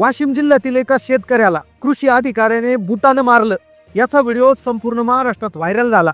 वाशिम जिल्ह्यातील एका शेतकऱ्याला कृषी अधिकाऱ्याने बुटानं मारलं. याचा व्हिडिओ संपूर्ण महाराष्ट्रात व्हायरल झाला.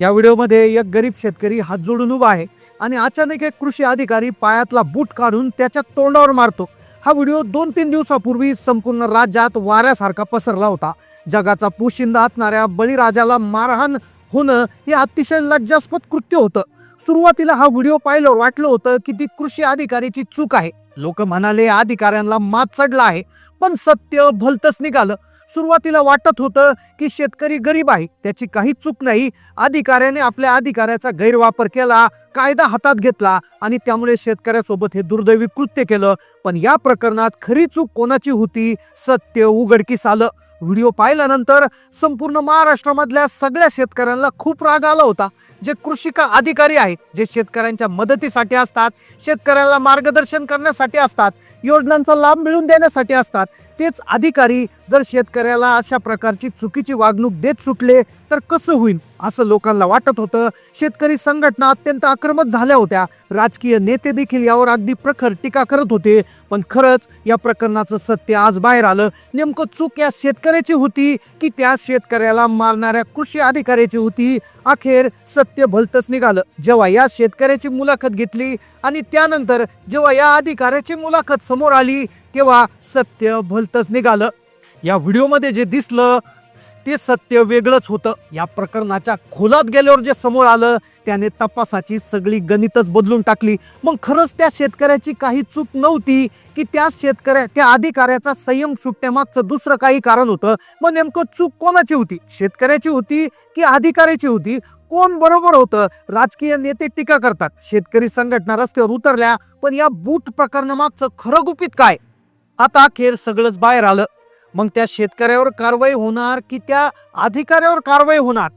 या व्हिडिओमध्ये एक गरीब शेतकरी हात जोडून उभा आहे आणि अचानक एक कृषी अधिकारी पायातला बूट काढून त्याच्या तोंडावर मारतो. हा व्हिडिओ दोन तीन दिवसापूर्वी संपूर्ण राज्यात वाऱ्यासारखा पसरला होता. जगाचा पोशिंदा असणाऱ्या बळीराजाला मारहाण होणं हे अतिशय लज्जास्पद कृत्य होतं. सुरुवातीला हा व्हिडिओ पाहिल्यावर वाटलं होतं की ती कृषी अधिकाऱ्याची चूक आहे. लोक म्हणाले अधिकाऱ्यांना मात चढला आहे. पण सत्य भलतच निघालं. सुरुवातीला वाटत होतं की शेतकरी गरीब आहे. त्याची काही चूक नाही. अधिकाऱ्याने आपल्या अधिकाऱ्याचा गैरवापर केला कायदा हातात घेतला आणि त्यामुळे शेतकऱ्यासोबत हे दुर्दैवी कृत्य केलं. पण या प्रकरणात खरी चूक कोणाची होती? सत्य उघडकीस आलं. व्हिडिओ पाहिल्यानंतर संपूर्ण महाराष्ट्रामधल्या सगळ्या शेतकऱ्यांना खूप राग आला होता. जे कृषिका अधिकारी आहेत जे शेतकऱ्यांच्या मदतीसाठी असतात शेतकऱ्याला मार्गदर्शन करण्यासाठी असतात योजनांचा लाभ मिळवून देण्यासाठी असतात तेच अधिकारी जर शेतकऱ्याला अशा प्रकारची चुकीची वागणूक देत सुटले तर कसं होईल? असं लोकांना वाटत होतं. शेतकरी संघटना अत्यंत आक्रमक झाल्या होत्या. राजकीय नेते देखील यावर अगदी प्रखर टीका करत होते. पण खरंच या प्रकरणाचं सत्य आज बाहेर आलं. नेमकं चूक या शेतकरी शेतकऱ्याची होती की त्या शेतकऱ्याला मारणाऱ्या कृषी अधिकाऱ्याची होती. अखेर सत्य भलतच निघालं. जेव्हा या शेतकऱ्याची मुलाखत घेतली आणि त्यानंतर जेव्हा या अधिकाऱ्याची मुलाखत समोर आली तेव्हा सत्य भलतच निघालं. या व्हिडिओमध्ये जे दिसलं ते सत्य वेगळंच होतं. या प्रकरणाच्या खोलात गेल्यावर जे समोर आलं त्याने तपासाची सगळी गणितच बदलून टाकली. मग खरंच त्या शेतकऱ्याची काही चूक नव्हती की त्या शेतकऱ्या त्या अधिकाऱ्याचा संयम सुटण्यामागचं दुसरं काही कारण होतं? मग नेमकं चूक कोणाची होती? शेतकऱ्याची होती की अधिकाऱ्याची होती? कोण बरोबर होतं? राजकीय नेते टीका करतात. शेतकरी संघटना रस्त्यावर उतरल्या पण या बूट प्रकरणामागचं खरं गुपित काय? आता अखेर सगळंच बाहेर आलं. मग त्या शेतकऱ्यावर कारवाई होणार की त्या अधिकाऱ्यावर कारवाई होणार?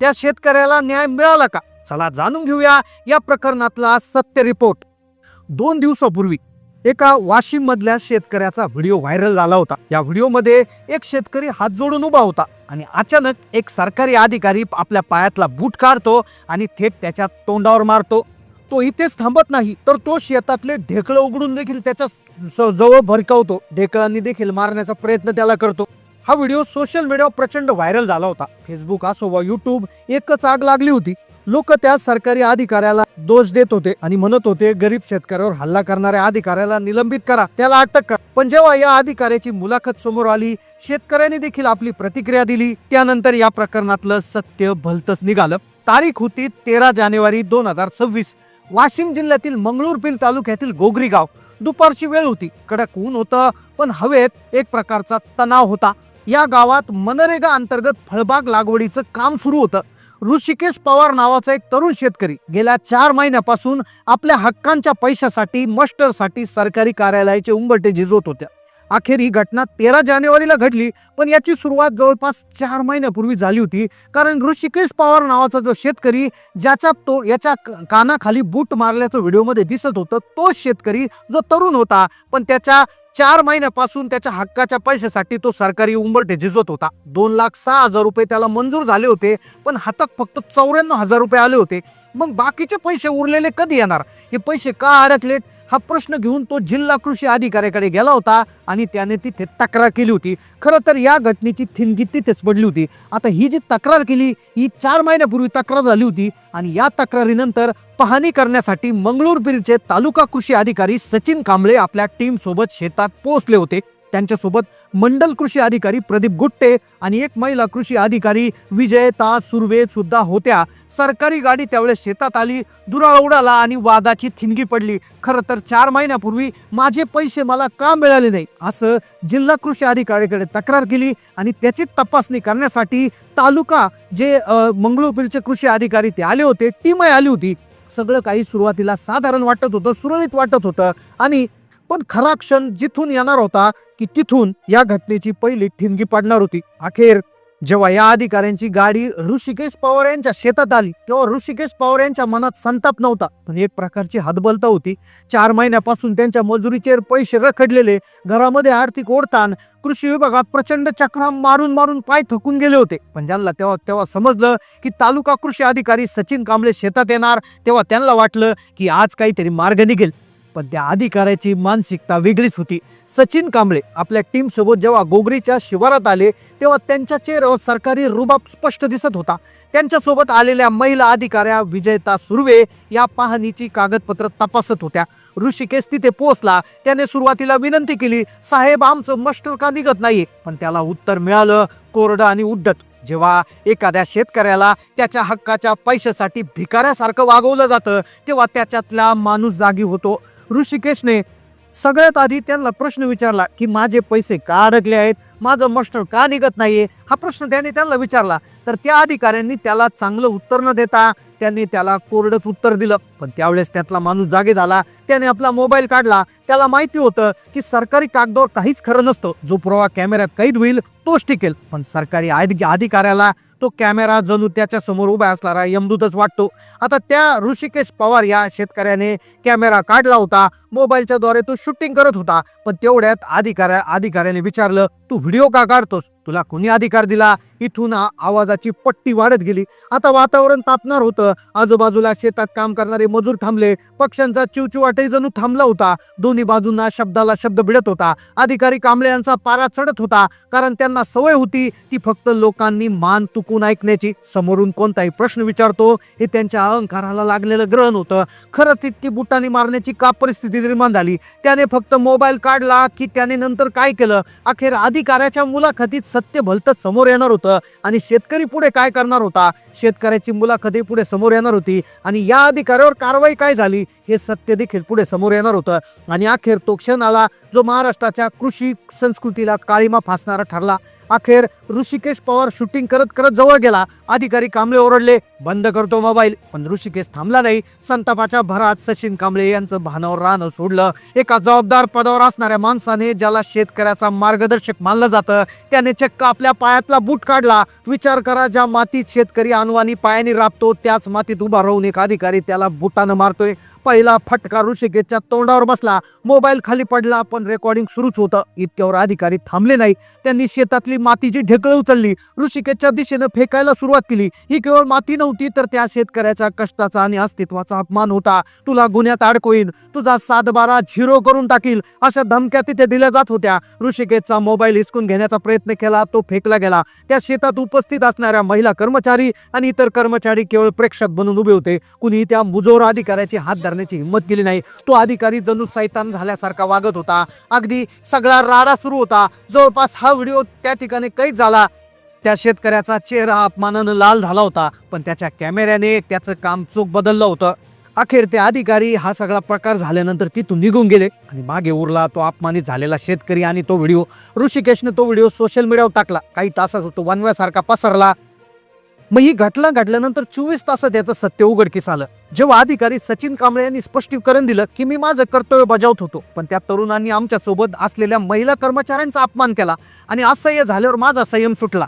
त्या शेतकऱ्याला न्याय मिळाला का? चला जाणून घेऊया या प्रकरणातला सत्य रिपोर्ट. दोन दिवसापूर्वी एका वाशिम मधल्या शेतकऱ्याचा व्हिडिओ व्हायरल झाला होता. या व्हिडिओमध्ये एक शेतकरी हात जोडून उभा होता आणि अचानक एक सरकारी अधिकारी आपल्या पायातला बूट काढतो आणि थेट त्याच्या तोंडावर मारतो. तो इथेच थांबत नाही तर तो शेतातले ढेकळं उघडून देखील त्याच्याजवळ भरकवतो. ढेकळांनी देखील मारण्याचा प्रयत्न त्याला करतो. हा व्हिडिओ सोशल मीडियावर प्रचंड व्हायरल झाला होता. फेसबुक असो वा युट्यूब एकच आग लागली होती. लोक त्या सरकारी अधिकाऱ्याला दोष देत होते आणि म्हणत होते गरीब शेतकऱ्यावर हल्ला करणाऱ्या अधिकाऱ्याला निलंबित करा त्याला अटक करा. पण जेव्हा या अधिकाऱ्याची मुलाखत समोर आली शेतकऱ्यांनी देखील आपली प्रतिक्रिया दिली. त्यानंतर या प्रकरणातलं सत्य भलतच निघालं. तारीख होती तेरा जानेवारी दोन हजार सव्वीस. वाशिम जिल्ह्यातील मंगळूरपील तालुक्यातील गोगरी गाव. दुपारची वेळ होती. कडक ऊन होतं पण हवेत एक प्रकारचा तणाव होता. या गावात मनरेगा अंतर्गत फळबाग लागवडीचं काम सुरू होतं. ऋषिकेश पवार नावाचा एक तरुण शेतकरी गेल्या चार महिन्यापासून आपल्या हक्कांच्या पैशासाठी मस्टरसाठी सरकारी कार्यालयाचे उंबरटे झिजवत होत्या. अखेर ही घटना तेरा जानेवारीला घडली पण याची सुरुवात जवळपास चार महिन्यापूर्वी झाली होती. कारण ऋषिकेश पवार नावाचा जो शेतकरी ज्याच्या तो याच्या कानाखाली बूट मारल्याचं व्हिडिओमध्ये दिसत होतं तो शेतकरी जो तरुण होता पण त्याच्या चार महिन्यापासून त्याच्या हक्काच्या पैशासाठी तो सरकारी उंबरठे झिजवत होता. दोन लाख सहा हजार रुपये त्याला मंजूर झाले होते पण हातात फक्त चौऱ्याण्णव हजार रुपये आले होते. मग बाकीचे पैसे उरलेले कधी येणार? हे पैसे का अडकलेत हा प्रश्न घेऊन तो जिल्हा कृषी अधिकाऱ्याकडे गेला होता आणि त्याने तिथे तक्रार केली होती. खरं तर या घटनेची थिणगी तिथेच पडली होती. आता ही जी तक्रार केली ही चार महिन्यापूर्वी तक्रार झाली होती आणि या तक्रारीनंतर पाहणी करण्यासाठी मंगळूरपीरचे तालुका कृषी अधिकारी सचिन कांबळे आपल्या टीमसोबत शेतात पोहोचले होते. त्यांच्यासोबत मंडल कृषी अधिकारी प्रदीप गुट्टे आणि एक महिला कृषी अधिकारी विजयता सुर्वे सुद्धा होत्या. सरकारी गाडी त्यावेळेस शेतात आली दुराळ उडाला आणि वादाची थिणगी पडली. खरं तर चार महिन्यापूर्वी माझे पैसे मला का मिळाले नाही? असं जिल्हा कृषी अधिकाऱ्याकडे तक्रार केली आणि त्याची तपासणी करण्यासाठी तालुका जे मंगळूरचे कृषी अधिकारी ते आले होते टीमही आली होती. सगळं काही सुरुवातीला साधारण वाटत होतं सुरळीत वाटत होतं आणि पण खरा क्षण जिथून येणार होता की तिथून या घटनेची पहिली ठिणगी पडणार होती. अखेर जेव्हा या अधिकाऱ्यांची गाडी ऋषिकेश पवार यांच्या शेतात आली तेव्हा ऋषिकेश पवार यांच्या मनात संताप नव्हता. पण एक प्रकारची हतबलता होती. चार महिन्यापासून त्यांच्या मजुरीचे पैसे रखडलेले घरामध्ये आर्थिक ओढताण कृषी विभागात प्रचंड चक्रा मारून मारून पाय थकून गेले होते. पण ज्यांना तेव्हा तेव्हा समजलं की तालुका कृषी अधिकारी सचिन कांबळे शेतात येणार तेव्हा त्यांना वाटलं की आज काहीतरी मार्ग निघेल. पण त्या अधिकाऱ्याची मानसिकता वेगळीच होती. सचिन कांबळे आपल्या टीमसोबत जेव्हा गोगरीच्या शिवारात आले तेव्हा त्यांच्या चेहऱ्यावर सरकारी रुबाब स्पष्ट दिसत होता. त्यांच्यासोबत आलेल्या महिला अधिकाऱ्या विजयता सुर्वे या पाहणीची कागदपत्र तपासत होत्या. ऋषिकेश तिथे पोहोचला. त्याने सुरुवातीला विनंती केली साहेब आमचं मस्टर का निघत नाही पण त्याला उत्तर मिळालं कोरडं आणि उड्डत जेव्हा एखाद्या शेतकऱ्याला त्याच्या हक्काच्या पैशासाठी भिकाऱ्यासारखं वागवलं जातं तेव्हा त्याच्यातला माणूस जागी होतो. ऋषिकेशने सगळ्यात आधी त्यांना प्रश्न विचारला की माझे पैसे का अडकले आहेत? माझं मस्टर का निघत नाही हा प्रश्न त्याने त्याला विचारला. तर त्या अधिकाऱ्यांनी त्याला चांगलं उत्तर न देता त्यांनी त्याला कोरडत उत्तर दिलं. पण त्यावेळेस त्यातला माणूस जागे झाला. त्याने आपला मोबाईल काढला. त्याला माहिती होतं की सरकारी कागदावर काहीच खरं नसतं. जो पुरावा कॅमेऱ्यात कैद होईल तोच टिकेल. पण सरकारी अधिकाऱ्याला तो कॅमेरा जणू त्याच्यासमोर उभा असणारा यमदूतच वाटतो. आता त्या ऋषिकेश पवार या शेतकऱ्याने कॅमेरा काढला होता. मोबाईलच्या द्वारे तो शूटिंग करत होता. पण तेवढ्यात अधिकाऱ्या अधिकाऱ्याने विचारलं तू व्हिडिओ का काढतोस तुला कोणी अधिकार दिला? इथून आवाजाची पट्टी वाढत गेली. आता वातावरण तापणार होतं. आजूबाजूला शेतात काम करणारे मजूर थांबले. पक्ष्यांचा चिवचिवाटही जणू थांबला होता. दोन्ही बाजूंना शब्दाला शब्द भिडत होता. अधिकारी कांबळे यांचा पारा चढत होता. कारण त्यांना सवय होती ती फक्त लोकांनी मान तुकून ऐकण्याची. समोरून कोणताही प्रश्न विचारतो हे त्यांच्या अहंकाराला लागलेलं ग्रहण होतं. खरं तितकी बुटाने मारण्याची का परिस्थिती निर्माण झाली? त्याने फक्त मोबाईल काढला की त्याने नंतर काय केलं? अखेर अधिकाऱ्याच्या मुलाखतीत सत्य भलतंच समोर येणार होतं. आणि शेतकरी पुढे काय करणार होता? शेतकऱ्याची मुलाखतही पुढे समोर येणार होती. आणि या अधिकाऱ्यावर कारवाई काय झाली? हे सत्य देखील पुढे समोर येणार होतं. आणि अखेर तो क्षण आला जो महाराष्ट्राच्या कृषी संस्कृतीला काळीमा फासणारा ठरला. अखेर ऋषिकेश पवार शूटिंग करत करत जवळ गेला. अधिकारी कांबळे ओरडले बंद करतो मोबाईल पण ऋषिकेश थांबला नाही. संतापाच्या भरात सचिन कांबळे यांचं भानावर राहणं सोडलं. एका जबाबदार पदावर असणाऱ्या माणसाने ज्याला शेतकऱ्याचा मार्गदर्शक मानलं जातं त्याने चक्क आपल्या पायातला बूट काढला. विचार करा ज्या मातीत शेतकरी अनुवानी पायाने राबतो त्याच मातीत उभा राहून एक अधिकारी त्याला बुटानं मारतोय. पहिला फटका ऋषिकेशच्या तोंडावर बसला. मोबाईल खाली पडला पण रेकॉर्डिंग सुरूच होतं. इतक्यावर अधिकारी थांबले नाही. त्यांनी शेतातली मातीची ढेकळं उचलली. ऋषिकेशच्या दिशेनं फेकायला सुरुवात केली. ही केवळ माती नव्हती तर त्या शेतकऱ्याच्या कष्टाचा आणि अस्तित्वाचा अपमान होता. तुला गुन्ह्यात अडकवीन तुझा सात बारा झिरो करून टाकील. अशा धमक्या तिथे दिल्या जात होत्या. ऋषिकेशचा मोबाईल हिसकून घेण्याचा प्रयत्न केला. तो फेकला गेला. त्या शेतात उपस्थित असणाऱ्या महिला कर्मचारी आणि इतर कर्मचारी केवळ प्रेक्षक बनून उभे होते. कुणी त्या मुजोर अधिकाऱ्याची हात करण्याची हिंमत केली नाही. तो अधिकारी जणू सैतान झाल्यासारखा वागत होता. अगदी सगळा राडा सुरू होता. जवळपास हा व्हिडिओ त्या ठिकाणी कैद झाला. त्या शेतकऱ्याचा चेहरा अपमानानं लाल झाला होता पण त्याच्या कॅमेऱ्याने त्याचं काम चूक बदललं होतं. अखेर ते अधिकारी हा सगळा प्रकार झाल्यानंतर तिथून निघून गेले आणि मागे उरला तो अपमानित झालेला शेतकरी आणि तो व्हिडिओ. ऋषिकेशने तो व्हिडिओ सोशल मीडियावर टाकला. काही तासात तो वनव्यासारखा पसरला. मग ही घटना घडल्यानंतर चोवीस तासात याचं सत्य उघडकीस आलं. जेव्हा अधिकारी सचिन कांबळे यांनी स्पष्टीकरण दिलं की मी माझं कर्तव्य बजावत होतो पण त्या तरुणांनी आमच्यासोबत असलेल्या महिला कर्मचाऱ्यांचा अपमान केला आणि असह्य झाल्यावर माझा संयम सुटला.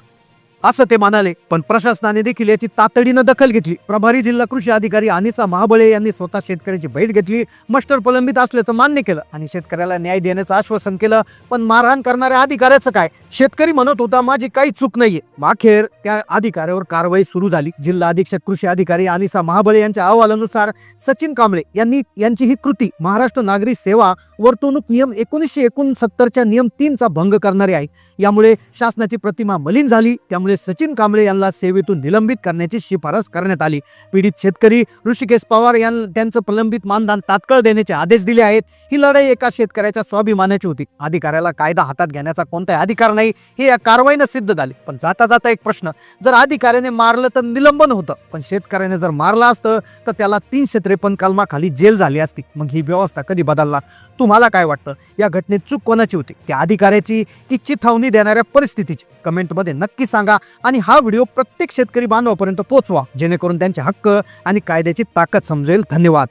असं ते म्हणाले. पण प्रशासनाने देखील याची तातडीनं दखल घेतली. प्रभारी जिल्हा कृषी अधिकारी अनिसा महाबळे यांनी स्वतः शेतकऱ्याची भेट घेतली. मस्टर प्रलंबित असल्याचं मान्य केलं आणि शेतकऱ्याला न्याय देण्याचं आश्वासन केलं. पण मारहाण करणाऱ्या अधिकाऱ्याचं काय? शेतकरी म्हणत होता माझी काही चूक नाहीये. अखेर त्या अधिकाऱ्यावर कारवाई सुरू झाली. जिल्हा अधीक्षक कृषी अधिकारी अनिसा महाबळे यांच्या अहवालानुसार सचिन कांबळे यांनी यांची ही कृती महाराष्ट्र नागरी सेवा वर्तवणूक नियम एकोणीसशे एकोणसत्तरच्या नियम तीनचा भंग करणारी आहे. यामुळे शासनाची प्रतिमा मलिन झाली. त्यामुळे त्यामुळे सचिन कांबळे यांना सेवेतून निलंबित करण्याची शिफारस करण्यात आली. पीडित शेतकरी ऋषिकेश पवार यांना त्यांचं प्रलंबित मानधन तात्काळ देण्याचे आदेश दिले आहेत. ही लढाई एका शेतकऱ्याच्या स्वाभिमानाची होती. अधिकाऱ्याला कायदा हातात घेण्याचा कोणताही अधिकार नाही हे या कारवाईनं सिद्ध झाले. पण जाता जाता एक प्रश्न जर अधिकाऱ्याने मारलं तर निलंबन होतं. पण शेतकऱ्याने जर मारलं असतं तर त्याला तीनशे त्रेपन्न कलमाखाली जेल झाली असती. मग ही व्यवस्था कधी बदलला तुम्हाला काय वाटतं? या घटनेत चूक कोणाची होती? त्या अधिकाऱ्याची की चिथावणी देणाऱ्या परिस्थितीची. कमेंटमध्ये नक्की सांगा. आणि हा व्हिडिओ प्रत्येक शेतकरी बांधवापर्यंत पोहोचवा जेणेकरून त्यांचे हक्क आणि कायद्याची ताकद समजेल. धन्यवाद.